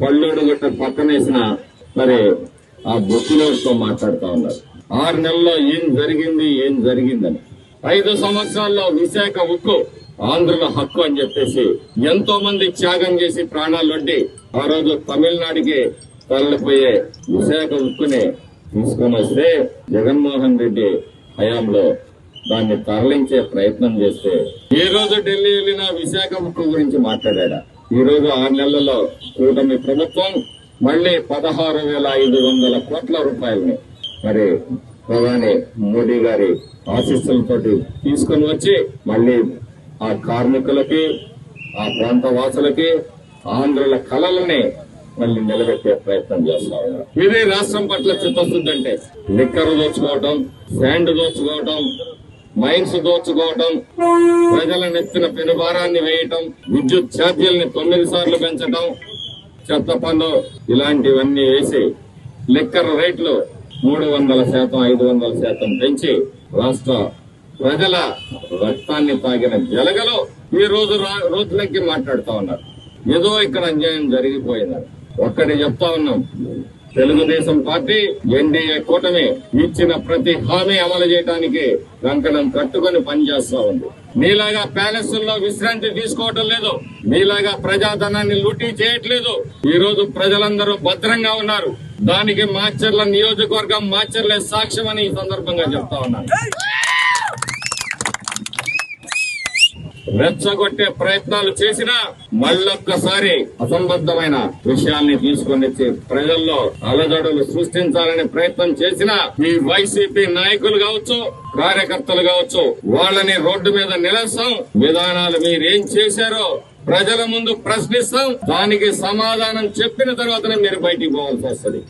పళ్ళోడు గట్ట పక్కనేసిన మరి ఆ బొత్తులతో మాట్లాడుతా ఉన్నారు. ఆరు నెలల్లో ఏం జరిగింది ఏం జరిగిందని. ఐదు సంవత్సరాల్లో విశాఖ ఉక్కు ఆంధ్రుల హక్కు అని చెప్పేసి ఎంతో మంది త్యాగం చేసి ప్రాణాలు వడ్డి ఆ రోజు తమిళనాడుకి తరలిపోయే విశాఖ ఉక్కుని తీసుకొని వస్తే జగన్మోహన్ రెడ్డి హయాంలో దాన్ని తరలించే ప్రయత్నం చేస్తే ఏ రోజు ఢిల్లీ వెళ్ళిన విశాఖ ఉక్కు గురించి మాట్లాడా ఈ రోజు ఆరు నెలల్లో కూటమి ప్రభుత్వం మళ్ళీ పదహారు వేల ఐదు వందల కోట్ల రూపాయలని మరి ప్రధాని మోడీ గారి ఆశీస్సులతో తీసుకొని వచ్చి మళ్ళీ ఆ కార్మికులకి ఆ ప్రాంత వాసులకి ఆంధ్రుల కళలని మళ్ళీ నిలబెట్టే ప్రయత్నం చేస్తా ఉన్నారు. రాష్ట్రం పట్ల చిత్తశుద్ధి అంటే లిక్కర్ దోచుకోవటం శాండ్ దోచుకోవటం మైన్స్ దోచుకోవటం ప్రజల నెత్తిన పెనుభారాన్ని వేయటం విద్యుత్ ఛార్జీల్ని తొమ్మిది సార్లు పెంచటం చెత్త పన్ను ఇలాంటివన్నీ వేసి లిక్కర్ రేట్లు మూడు వందల శాతం ఐదు వందల శాతం పెంచి రాష్ట్ర ప్రజల రక్తాన్ని తాగిన జలగలో ఈ రోజు రా- రోజులకి మాట్లాడుతా ఉన్నారు. ఏదో ఇక్కడ అన్యాయం జరిగిపోయిందని ఒక్కటి చెప్తా ఉన్నాం. తెలుగుదేశం పార్టీ ఎన్డీఏ కూటమి ఇచ్చిన ప్రతి హామీ అమలు చేయడానికి కంకణం కట్టుకుని పనిచేస్తా ఉంది. మీలాగా ప్యాలెస్లో విశ్రాంతి తీసుకోవటం లేదు. మీలాగా ప్రజాధనాన్ని లూటీ చేయట్లేదు. ఈ రోజు ప్రజలందరూ భద్రంగా ఉన్నారు. దానికి మాచర్ల నియోజకవర్గం మాచర్లే సాక్ష్యం అని ఈ సందర్భంగా చెప్తా ఉన్నాను. రెచ్చగొట్టే ప్రయత్నాలు చేసినా మళ్ళొక్కసారి అసంబద్ధమైన విషయాల్ని తీసుకొని వచ్చి ప్రజల్లో అలజడులు సృష్టించాలనే ప్రయత్నం చేసినా ఈ వైసీపీ నాయకులు కావచ్చు కార్యకర్తలు కావచ్చు వాళ్ళని రోడ్డు మీద నిలస్తాం. విధానాలు మీరేం చేశారో ప్రజల ముందు ప్రశ్నిస్తాం. దానికి సమాధానం చెప్పిన తర్వాతనే మీరు బయటికి పోవాల్సి వస్తుంది.